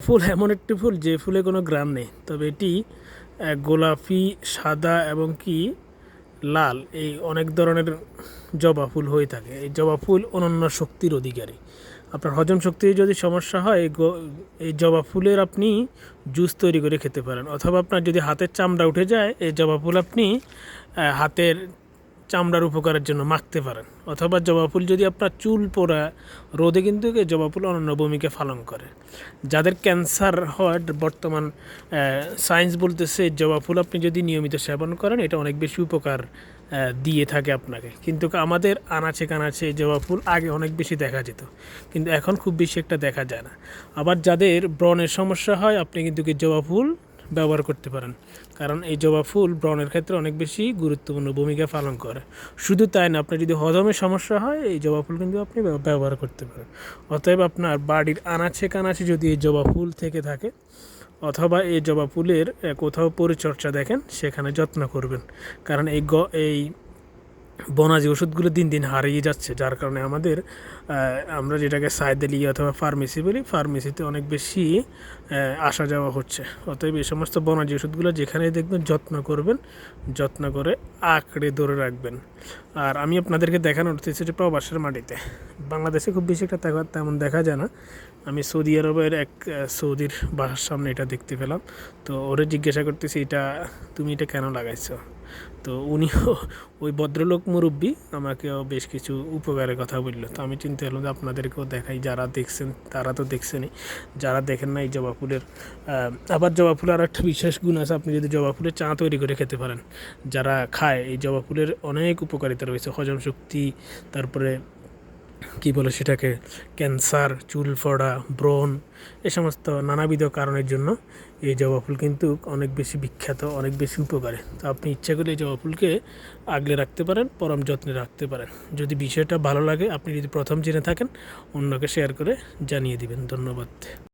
ফুল, এমন একটি ফুল যে ফুলে কোনো গ্রাম নেই। তবে এটি গোলাপি, সাদা এবং কি, লাল, এই অনেক ধরনের জবা ফুল হয়ে থাকে। এই জবা ফুল অনন্য শক্তির অধিকারী। আপনার হজম শক্তির যদি সমস্যা হয় এই এই জবা ফুলের আপনি জুস তৈরি করে খেতে পারেন। অথবা আপনার যদি হাতের চামড়া উঠে যায়, এই জবা ফুল আপনি হাতের চামড়ার উপকারের জন্য মাখতে পারেন। অথবা জবা ফুল যদি আপনার চুল পোড়া রোদে কিন্তু জবা ফুল অনন্য ভূমিকা পালন করে। যাদের ক্যান্সার হয়, বর্তমান সায়েন্স বলতেছে জবা ফুল আপনি যদি নিয়মিত সেবন করেন, এটা অনেক বেশি উপকার দিয়ে থাকে আপনাকে। কিন্তু আমাদের আনাচে কানাচে জবা ফুল আগে অনেক বেশি দেখা যেত। কিন্তু এখন খুব বেশি একটা দেখা যায় না। আবার যাদের ব্রণের সমস্যা হয়, আপনি কিন্তু জবা ফুল ব্যবহার করতে পারেন। কারণ এই জবা ফুল ব্রণের ক্ষেত্রে অনেক বেশি গুরুত্বপূর্ণ ভূমিকা পালন করে। শুধু তাই না, আপনার যদি হজমের সমস্যা হয়, এই জবা ফুল কিন্তু আপনি ব্যবহার করতে পারেন। অতএব আপনার বাড়ির আনাচে কানাচে যদি এই জবা ফুল থেকে থাকে, অথবা এই জবা ফুলের কোথাও পরিচর্যা দেখেন, সেখানে যত্ন করবেন। কারণ এই গ, এই বনাজি ওষুধগুলো দিন দিন হারিয়ে যাচ্ছে, যার কারণে আমাদের আমরা যেটাকে সাইদেলি অথবা ফার্মেসি বলি, ফার্মেসিতে অনেক বেশি আসা যাওয়া হচ্ছে। অতএব এই সমস্ত বনাজি ওষুধগুলো যেখানে দেখবেন যত্ন করবেন, যত্ন করে আঁকড়ে ধরে রাখবেন। আর আমি আপনাদেরকে দেখানো চেয়েছি যে প্রবাসের মাটিতে। বাংলাদেশে খুব বেশি একটা তেমন দেখা যায় না। আমি সৌদি আরবের এক সৌদির বাসার সামনে এটা দেখতে পেলাম। তো ওরে জিজ্ঞাসা করতেছি, এটা, তুমি এটা কেন লাগাইছো? তো উনিও ওই ভদ্রলোক মুরব্বী আমাকেও বেশ কিছু উপকারের কথা বলল। তো আমি চিন্তা করলাম যে আপনাদেরকেও দেখাই, যারা দেখছেন তারা তো দেখছেনই। যারা দেখেন না এই জবা ফুলের আবার জবা ফুলের আর একটা বিশেষ গুণ আছে, আপনি যদি জবা ফুলের চা তৈরি করে খেতে পারেন। যারা খায়, এই জবা ফুলের অনেক উপকারিতা রয়েছে, হজম শক্তি, তারপরে কি বলে সেটাকে? ক্যান্সার, চুল ফড়া, ব্রণ, এ সমস্ত নানাবিধ কারণের জন্য এই জবা ফুল কিন্তু অনেক বেশি বিখ্যাত, অনেক বেশি উপকারে। তো আপনি ইচ্ছা করলে এই জবা ফুলকে আগলে রাখতে পারেন, পরম যত্নে রাখতে পারেন। যদি বিষয়টা ভালো লাগে, আপনি যদি প্রথম জেনে থাকেন, অন্যকে শেয়ার করে জানিয়ে দিবেন। ধন্যবাদ।